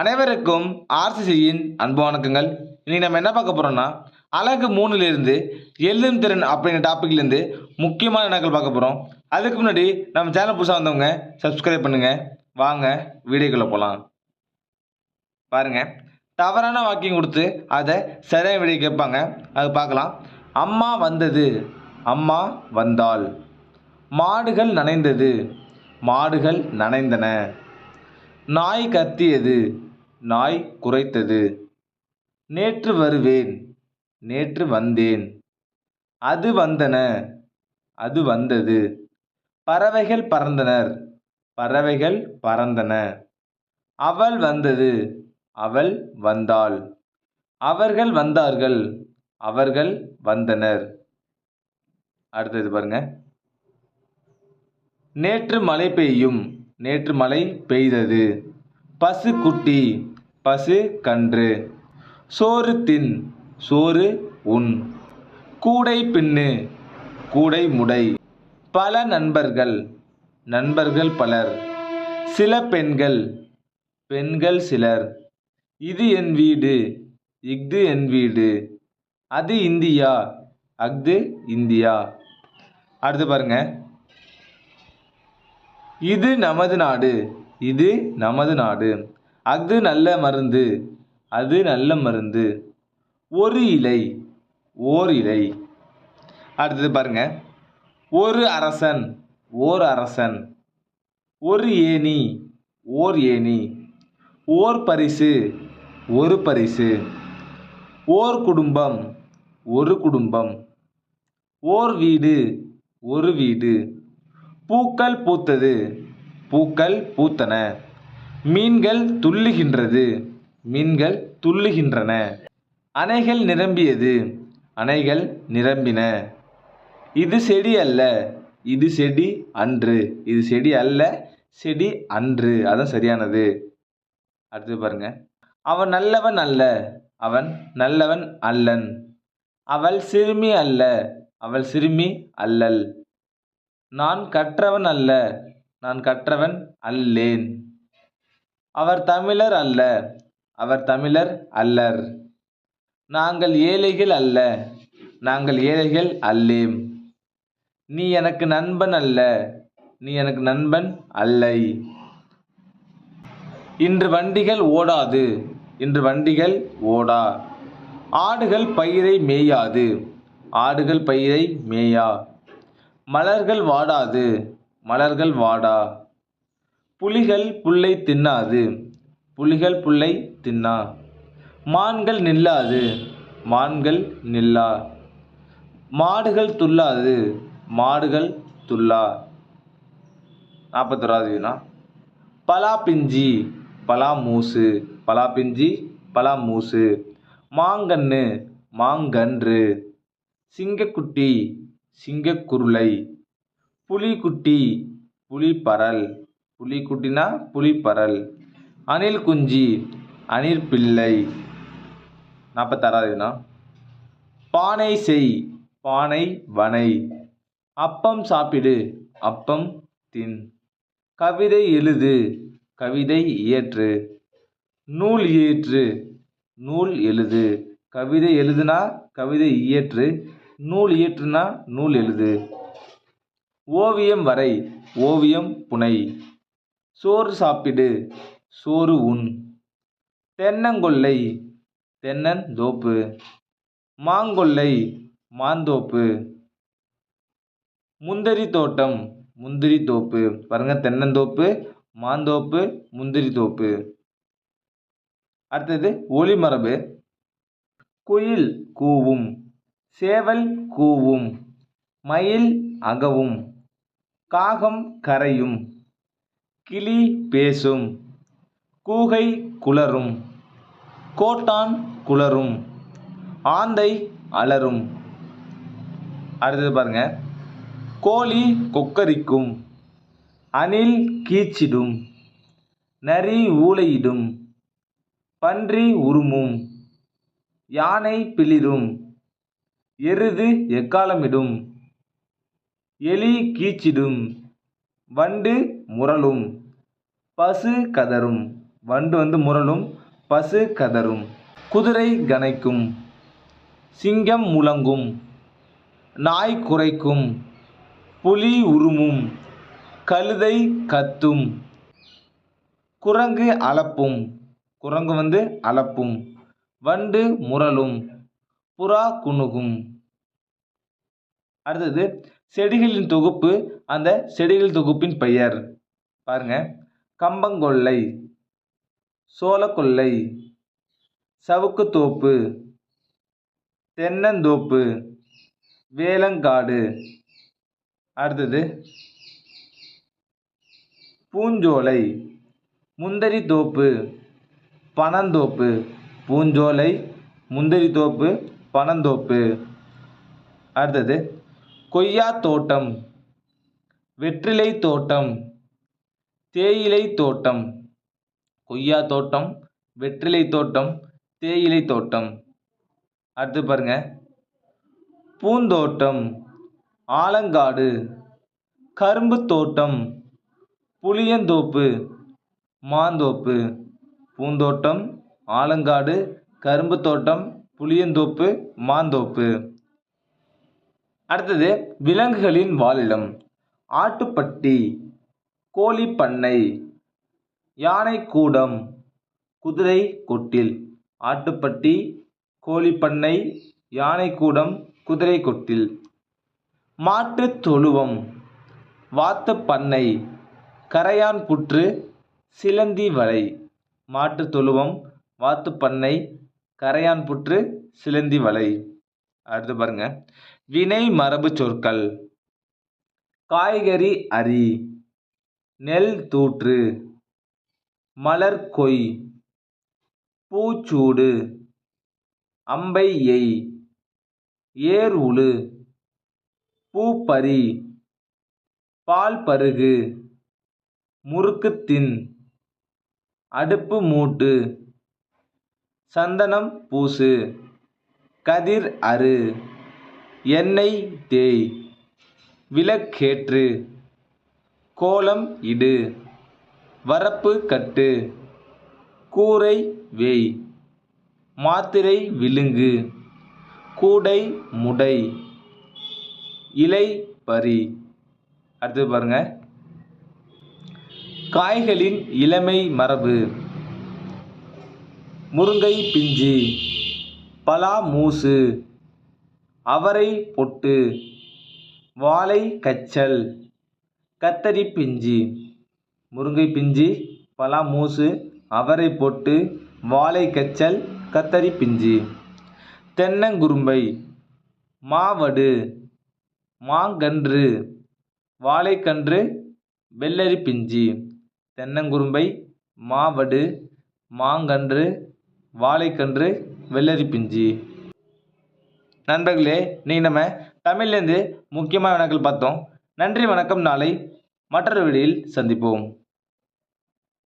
அனைவருக்கும் ஆர்சிசியின் அன்பு வணக்கங்கள். இன்னைக்கு நம்ம என்ன பார்க்க போகிறோம்னா அழகு மூணுலேருந்து எழுதும் திறன் அப்படிங்கிற டாப்பிக்லேருந்து முக்கியமான வினாக்கள் பார்க்க போகிறோம் அதுக்கு முன்னாடி நம்ம சேனல் புதுசாக வந்தவங்க சப்ஸ்கிரைப் பண்ணுங்க. வாங்க வீடியோக்குள்ளே போகலாம் பாருங்க. தவறான வாக்கியம் கொடுத்து அதை சரியான விடையை கேட்பாங்க. அது பார்க்கலாம். அம்மா வந்தது அம்மா வந்தாள். மாடுகள் நனைந்தது மாடுகள் நனைந்தன. நாய் கத்தியது நாய் குரைத்தது. நேற்று வருவேன் நேற்று வந்தேன். அது வந்தன அது வந்தது. பறவைகள் பறந்தனர் பறவைகள் பறந்தன. அவள் வந்தது அவள் வந்தாள். அவர்கள் வந்தார்கள் அவர்கள் வந்தனர். அடுத்தது பாருங்க. நேற்று மழை பெய்யும் நேற்று மழை பெய்தது. பசு குட்டி பசு கன்று. சோறு தின் சோறு உண். கூடை பின்னு கூடை முடை. பல நண்பர்கள் நண்பர்கள் பலர். சில பெண்கள் பெண்கள் சிலர். இது என் வீடு இஃது என் வீடு. அது இந்தியா அஃது இந்தியா. அடுத்து பாருங்க. இது நமது நாடு இது நமது நாடு. அது நல்ல மருந்து அது நல்ல மருந்து. ஒரு இலை ஓர் இலை. அடுத்தது பாருங்க. ஒரு அரசன் ஓர் அரசன். ஒரு ஏணி ஓர் ஏணி. ஓர் பரிசு ஒரு பரிசு. ஓர் குடும்பம் ஒரு குடும்பம். ஓர் வீடு ஒரு வீடு. பூக்கள் பூத்தது பூக்கள் பூத்தன. மீன்கள் துள்ளுகின்றது. மீன்கள் துள்ளுகின்றன. அணைகள் நிரம்பியது. அணைகள் நிரம்பின. இது செடி அல்ல. இது செடி அன்று. இது செடி அல்ல. செடி அன்று. அதான் சரியானது. அடுத்து பாருங்க. அவன் நல்லவன் அல்ல. அவன் நல்லவன் அல்லன். அவள் சிறுமி அல்ல. அவள் சிறுமி அல்லல். நான் கற்றவன் அல்ல. நான் கற்றவன் அல்லேன். அவர் தமிழர் அல்ல. அவர் தமிழர் அல்லர். நாங்கள் ஏழைகள் அல்ல. நாங்கள் ஏழைகள் அல்லேம். நீ எனக்கு நண்பன் அல்ல. நீ எனக்கு நண்பன் அல்லை. இன்று வண்டிகள் ஓடாது. இன்று வண்டிகள் ஓடா. ஆடுகள் பயிரை மேயாது. ஆடுகள் பயிரை மேயா. மலர்கள் வாடாது. மலர்கள் வாடா. புலிகள் புல்லை தின்னாது. புலிகள் புல்லை தின்னா. மான்கள் நில்லாது. மான்கள் நில்லா. மாடுகள் துள்ளாது. மாடுகள் துள்ளா நாற்பத்தோராது வினா. பலா பிஞ்சி பலா மூசு பலா பிஞ்சி பலா மூசு மாங்கன்று மாங்கன்று. சிங்கக்குட்டி சிங்கக்குருளை. புலிக்குட்டி புலிப்பரல். புலிக்குட்டினா புலிப்பரல் அணில் குஞ்சி அணில் பிள்ளை. நாற்பத்தாறாவது வினா பானை செய் பானை வனை. அப்பம் சாப்பிடு அப்பம் தின். கவிதை எழுது கவிதை இயற்று. நூல் இயற்று நூல் எழுது. கவிதை எழுதுனா கவிதை இயற்று நூல் இயற்றுனா நூல் எழுது. ஓவியம் வரை ஓவியம் புனை. சோறு சாப்பிடு. சோறு உண். தென்னங்கொல்லை. தென்னந்தோப்பு மாங்கொல்லை. மாந்தோப்பு. முந்திரி தோட்டம். முந்திரி தோப்பு. பாருங்க தென்னந்தோப்பு மாந்தோப்பு முந்திரி தோப்பு. அடுத்தது ஒளிமரபு குயில் கூவும். சேவல் கூவும். மயில் அகவும். காகம் கரையும். கிளி பேசும். கூகை குளரும். கோட்டான் குளரும். ஆந்தை அலறும் அடுத்தது பாருங்க. கோழி கொக்கரிக்கும். அணில் கீச்சிடும். நரி ஊளையிடும். பன்றி உருமும் யானை பிளிரும். எருது எக்காலமிடும். எலி கீச்சிடும். வண்டு முரளும். பசு கதரும். வண்டு வந்து முரளும் பசு கதறும் குதிரை கனைக்கும். சிங்கம் முழங்கும். நாய் குறைக்கும் புலி உருமும் கழுதை கத்தும். குரங்கு அலப்பும் குரங்கு வந்து அலப்பும் வண்டு முரளும். புறா குணுகும். அடுத்தது செடிகளின் தொகுப்பு. அந்த செடிகள் தொகுப்பின் பெயர். பாருங்க. கம்பங்கொல்லை சோளக்கொல்லை சவுக்குத்தோப்பு தென்னந்தோப்பு வேலங்காடு. அடுத்தது பூஞ்சோலை முந்தரி தோப்பு பனந்தோப்பு. பூஞ்சோலை முந்திரி தோப்பு பனந்தோப்பு. அடுத்தது கொய்யா தோட்டம் வெற்றிலை தோட்டம் தேயிலை தோட்டம். கொய்யா தோட்டம் வெற்றிலை தோட்டம் தேயிலை தோட்டம். அடுத்து பாருங்க. பூந்தோட்டம் ஆலங்காடு கரும்பு தோட்டம் புளியந்தோப்பு மாந்தோப்பு. பூந்தோட்டம் ஆலங்காடு கரும்பு தோட்டம் புளியந்தோப்பு மாந்தோப்பு. அடுத்தது விலங்குகளின் வாழிடம் ஆட்டுப்பட்டி கோழிப்பண்ணை. யானைக்கூடம் குதிரை கொட்டில். ஆட்டுப்பட்டி கோழிப்பண்ணை யானைக்கூடம் குதிரை கொட்டில். மாட்டுத் தொழுவம் வாத்துப்பண்ணை கரையான் புற்று சிலந்தி வலை. மாட்டுத் தொழுவம் வாத்துப்பண்ணை கரையான் புற்று சிலந்தி வலை. அடுத்து பாருங்க. வினை மரபு சொற்கள். காய்கறி அரி நெல் தூற்று. மலர் கொய். பூச்சூடு. அம்பை எய். ஏர் உழு பூப்பறி. பால் பருகு. முறுக்குத்தின் அடுப்பு மூட்டு. சந்தனம் பூசு. கதிர் அறு. எண்ணெய் தேய். விளக்கேற்று. கோலம் இடு. வரப்பு கட்டு. கூரை வேய். மாத்திரை விழுங்கு. கூடை முடை. இலை பறி. அடுத்து பாருங்க. காய்களின் இளமை மரபு. முருங்கை பிஞ்சு. பலா மூசு. அவரை பொட்டு. வாழை கச்சல். கத்தரி பிஞ்சு முருங்கை பிஞ்சு பலா மூசு அவரை பொட்டு வாழை கச்சல் கத்தரி பிஞ்சு. தென்னங்குரும்பை மாவடு மாங்கன்று வாழைக்கன்று வெள்ளரி பிஞ்சு. தென்னங்குரும்பை மாவடு மாங்கன்று வாழைக்கன்று வெள்ளரி பிஞ்சு. நண்பர்களே நீங்கள் நம்ம தமிழ்லேருந்து முக்கியமான வினாக்கள் பார்த்தோம். நன்றி வணக்கம். நாளை மற்றொரு வீடியோவில் சந்திப்போம்.